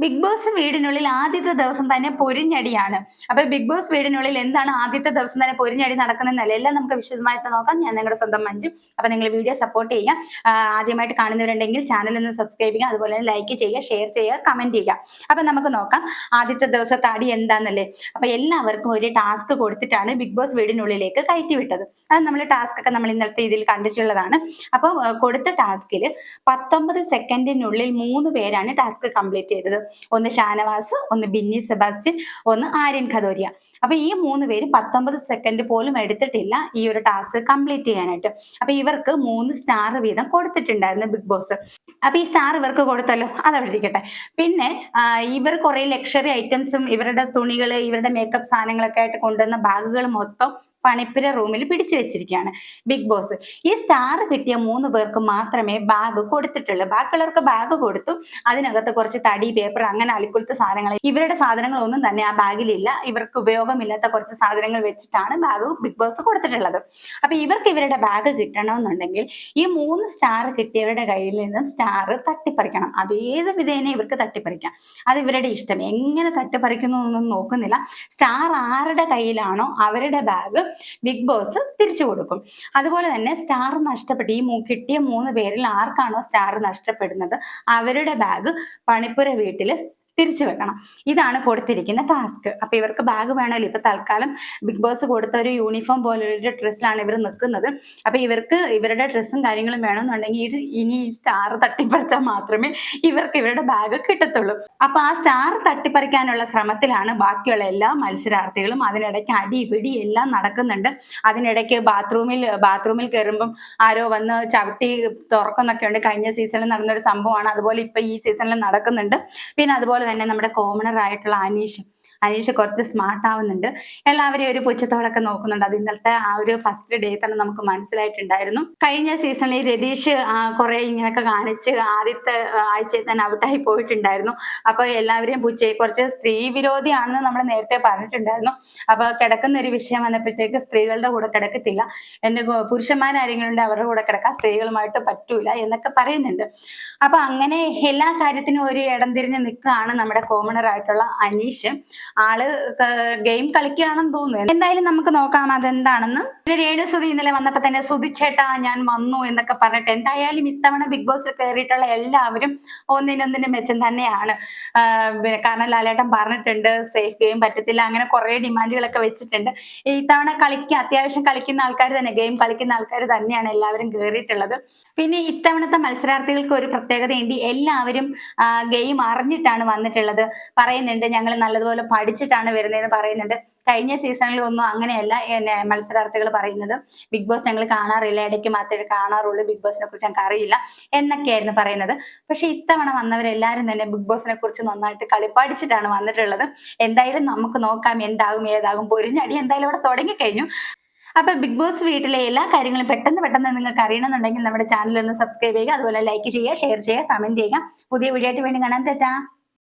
Big boss വീടിനുള്ളിൽ ആദ്യത്തെ ദിവസം തന്നെ പൊരിഞ്ഞടിയാണ്. അപ്പൊ ബിഗ് ബോസ് വീടിനുള്ളിൽ എന്താണ് ആദ്യത്തെ ദിവസം തന്നെ പൊരിഞ്ഞടി നടക്കുന്നതെന്നല്ല എല്ലാം നമുക്ക് വിശദമായിട്ട് നോക്കാം. ഞാൻ നിങ്ങളുടെ സ്വന്തം മഞ്ജു. അപ്പൊ നിങ്ങൾ വീഡിയോ സപ്പോർട്ട് ചെയ്യുക. ആദ്യമായിട്ട് കാണുന്നവരുണ്ടെങ്കിൽ ചാനൽ ഒന്ന് സബ്സ്ക്രൈബ് ചെയ്യുക. അതുപോലെ തന്നെ ലൈക്ക് ചെയ്യുക ഷെയർ ചെയ്യുക കമന്റ് ചെയ്യുക. അപ്പൊ നമുക്ക് നോക്കാം. ആദ്യത്തെ ദിവസത്തെ അടി എന്താന്നല്ലേ? അപ്പൊ എല്ലാവർക്കും ഒരു ടാസ്ക് കൊടുത്തിട്ടാണ് ബിഗ് ബോസ് വീടിനുള്ളിലേക്ക് കയറ്റി വിട്ടത് അത് നമ്മൾ ടാസ്ക് ഒക്കെ നമ്മൾ ഇന്നലത്തെ ഇതിൽ കണ്ടിട്ടുള്ളതാണ്. അപ്പൊ കൊടുത്ത ടാസ്കിൽ പത്തൊമ്പത് സെക്കൻഡിനുള്ളിൽ മൂന്ന് പേരാണ് ടാസ്ക് കംപ്ലീറ്റ് ചെയ്തത്. ഒന്ന് ഷാനവാസ് ഒന്ന് ബിന്നി സെബാസ്റ്റ്യൻ ഒന്ന് ആര്യൻ ഖദോരിയ. അപ്പൊ ഈ മൂന്ന് പേര് പത്തൊമ്പത് സെക്കൻഡ് പോലും എടുത്തിട്ടില്ല ഈ ഒരു ടാസ്ക് കംപ്ലീറ്റ് ചെയ്യാനായിട്ട്. അപ്പൊ ഇവർക്ക് മൂന്ന് സ്റ്റാർ വീതം കൊടുത്തിട്ടുണ്ടായിരുന്നു ബിഗ് ബോസ്. അപ്പൊ ഈ സ്റ്റാർ ഇവർക്ക് കൊടുത്തല്ലോ അതവിടെ ഇരിക്കട്ടെ. പിന്നെ ഇവർ കുറെ ലക്ഷറി ഐറ്റംസും ഇവരുടെ തുണികൾ ഇവരുടെ മേക്കപ്പ് സാധനങ്ങളൊക്കെ ആയിട്ട് കൊണ്ടുവന്ന ബാഗുകൾ മൊത്തം പണിപ്പുര റൂമിൽ പിടിച്ചു വെച്ചിരിക്കുകയാണ് ബിഗ് ബോസ് ഈ സ്റ്റാർ കിട്ടിയ മൂന്ന് പേർക്ക് മാത്രമേ ബാഗ് കൊടുത്തിട്ടുള്ളൂ. ബാക്കിയുള്ളവർക്ക് ബാഗ് കൊടുത്തു. അതിനകത്ത് കുറച്ച് തടി പേപ്പർ അങ്ങനെ അലിക്കുലത്തെ സാധനങ്ങൾ ഇവരുടെ സാധനങ്ങളൊന്നും തന്നെ ആ ബാഗിലില്ല ഇവർക്ക് ഉപയോഗമില്ലാത്ത കുറച്ച് സാധനങ്ങൾ വെച്ചിട്ടാണ് ബാഗ് ബിഗ് ബോസ് കൊടുത്തിട്ടുള്ളത്. അപ്പൊ ഇവർക്ക് ഇവരുടെ ബാഗ് കിട്ടണമെന്നുണ്ടെങ്കിൽ ഈ മൂന്ന് സ്റ്റാർ കിട്ടിയവരുടെ കയ്യിൽ നിന്നും സ്റ്റാർ തട്ടിപ്പറിക്കണം. അത് ഏത് വിധേന ഇവർക്ക് തട്ടിപ്പറിക്കാം? അത് ഇവരുടെ ഇഷ്ടം. എങ്ങനെ തട്ടിപ്പറിക്കുന്നു എന്നൊന്നും നോക്കുന്നില്ല. സ്റ്റാർ ആരുടെ കയ്യിലാണോ അവരുടെ ബാഗ് ബിഗ് ബോസ് തിരിച്ചു കൊടുക്കും. അതുപോലെ തന്നെ സ്റ്റാർ നഷ്ടപ്പെട്ട്. ഈ കിട്ടിയ മൂന്ന് പേരിൽ ആർക്കാണോ സ്റ്റാർ നഷ്ടപ്പെടുന്നത്? അവരുടെ ബാഗ് പണിപ്പുര വീട്ടിൽ തിരിച്ചു വെക്കണം. ഇതാണ് കൊടുത്തിരിക്കുന്ന ടാസ്ക് അപ്പൊ ഇവർക്ക് ബാഗ് വേണമല്ലോ. ഇപ്പൊ തൽക്കാലം ബിഗ് ബോസ് കൊടുത്ത ഒരു യൂണിഫോം പോലൊരു ഡ്രസ്സിലാണ് ഇവർ നിൽക്കുന്നത് അപ്പൊ ഇവർക്ക് ഇവരുടെ ഡ്രസ്സും കാര്യങ്ങളും വേണമെന്നുണ്ടെങ്കിൽ ഇനി ഈ സ്റ്റാർ തട്ടിപ്പറിച്ചാൽ മാത്രമേ ഇവർക്ക് ഇവരുടെ ബാഗ് കിട്ടത്തുള്ളൂ. അപ്പൊ ആ സ്റ്റാർ തട്ടിപ്പറിക്കാനുള്ള ശ്രമത്തിലാണ് ബാക്കിയുള്ള എല്ലാ മത്സരാർത്ഥികളും അതിനിടയ്ക്ക് അടി പിടി എല്ലാം നടക്കുന്നുണ്ട്. അതിനിടയ്ക്ക് ബാത്റൂമിൽ ബാത്റൂമിൽ കയറുമ്പം ആരോ വന്ന് ചവിട്ടി തുറക്കുന്നൊക്കെ ഉണ്ട് കഴിഞ്ഞ സീസണിൽ നടന്നൊരു സംഭവമാണ്. അതുപോലെ ഇപ്പൊ ഈ സീസണിൽ നടക്കുന്നുണ്ട്. പിന്നെ അതുപോലെ തന്നെ നമ്മുടെ കോമണർ ആയിട്ടുള്ള അനീഷ് അനീഷ് കുറച്ച് സ്മാർട്ട് ആവുന്നുണ്ട്. എല്ലാവരെയും ഒരു പുച്ഛത്തോടൊക്കെ നോക്കുന്നുണ്ട്. അത് ഇന്നലത്തെ ആ ഒരു ഫസ്റ്റ് ഡേ തന്നെ നമുക്ക് മനസ്സിലായിട്ടുണ്ടായിരുന്നു. കഴിഞ്ഞ സീസണിൽ രതീഷ് കുറെ ഇങ്ങനെയൊക്കെ കാണിച്ച് ആദ്യത്തെ ആഴ്ചയിൽ തന്നെ ഔട്ടായി പോയിട്ടുണ്ടായിരുന്നു. അപ്പൊ എല്ലാവരെയും പുച്ഛ കുറച്ച് സ്ത്രീ വിരോധിയാണെന്ന് നമ്മൾ നേരത്തെ പറഞ്ഞിട്ടുണ്ടായിരുന്നു. അപ്പൊ കിടക്കുന്ന ഒരു വിഷയം വന്നപ്പോഴത്തേക്ക് സ്ത്രീകളുടെ കൂടെ കിടക്കത്തില്ല. എന്റെ പുരുഷന്മാരാരെങ്കിലും ഉണ്ട് അവരുടെ കൂടെ കിടക്കാൻ സ്ത്രീകളുമായിട്ട് പറ്റൂല എന്നൊക്കെ പറയുന്നുണ്ട്. അപ്പൊ അങ്ങനെ എല്ലാ കാര്യത്തിനും ഒരു ഇടം തിരിഞ്ഞ് നിൽക്കുകയാണ് നമ്മുടെ കോമണർ ആയിട്ടുള്ള അനീഷ്. ആൾ ഗെയിം കളിക്കുകയാണെന്ന് തോന്നുന്നു. എന്തായാലും നമുക്ക് നോക്കാം അതെന്താണെന്ന്. പിന്നെ രേണു സുതി ഇന്നലെ വന്നപ്പോ തന്നെ സുതിച്ചേട്ടാ ഞാൻ വന്നു എന്നൊക്കെ പറഞ്ഞിട്ട് എന്തായാലും ഇത്തവണ ബിഗ് ബോസ് കയറിയിട്ടുള്ള എല്ലാവരും ഒന്നിനൊന്നിനും മെച്ചം തന്നെയാണ്. കാരണം ലാലേട്ടൻ പറഞ്ഞിട്ടുണ്ട് സേഫ് ഗെയിം പറ്റത്തില്ല. അങ്ങനെ കുറെ ഡിമാൻഡുകളൊക്കെ വെച്ചിട്ടുണ്ട്. ഇത്തവണ കളിക്കുക അത്യാവശ്യം കളിക്കുന്ന ആൾക്കാർ തന്നെ ഗെയിം കളിക്കുന്ന ആൾക്കാർ തന്നെയാണ് എല്ലാവരും കയറിയിട്ടുള്ളത് പിന്നെ ഇത്തവണത്തെ മത്സരാർത്ഥികൾക്ക് ഒരു പ്രത്യേകതയുണ്ട്. എല്ലാവരും ഗെയിം അറിഞ്ഞിട്ടാണ് വന്നിട്ടുള്ളത്. പറയുന്നുണ്ട് ഞങ്ങൾ നല്ലതുപോലെ പഠിച്ചിട്ടാണ് വരുന്നതെന്ന് പറയുന്നുണ്ട്. കഴിഞ്ഞ സീസണിൽ ഒന്നും അങ്ങനെയല്ല എന്നെ മത്സരാർത്ഥികൾ പറയുന്നത്. ബിഗ് ബോസ് ഞങ്ങൾ കാണാറില്ല ഇടയ്ക്ക് മാത്രമേ കാണാറുള്ളൂ ബിഗ് ബോസിനെ കുറിച്ച് ഞങ്ങൾക്ക് അറിയില്ല എന്നൊക്കെയായിരുന്നു പറയുന്നത്. പക്ഷെ ഇത്തവണ വന്നവരെല്ലാരും തന്നെ ബിഗ് ബോസിനെ കുറിച്ച് നന്നായിട്ട് കളിപ്പാടിച്ചിട്ടാണ് വന്നിട്ടുള്ളത്. എന്തായാലും നമുക്ക് നോക്കാം എന്താകും ഏതാകും. പൊരിഞ്ഞടി എന്തായാലും ഇവിടെ തുടങ്ങിക്കഴിഞ്ഞു. അപ്പൊ ബിഗ് ബോസ് വീട്ടിലെ എല്ലാ കാര്യങ്ങളും പെട്ടെന്ന് പെട്ടെന്ന് നിങ്ങൾക്ക് അറിയണമെന്നുണ്ടെങ്കിൽ നമ്മുടെ ചാനൽ ഒന്ന് സബ്സ്ക്രൈബ് ചെയ്യുക അതുപോലെ ലൈക്ക് ചെയ്യുക ഷെയർ ചെയ്യുക കമന്റ് ചെയ്യുക. പുതിയ വീഡിയോ ആയിട്ട് വേണ്ടി കാണാൻ തെറ്റാ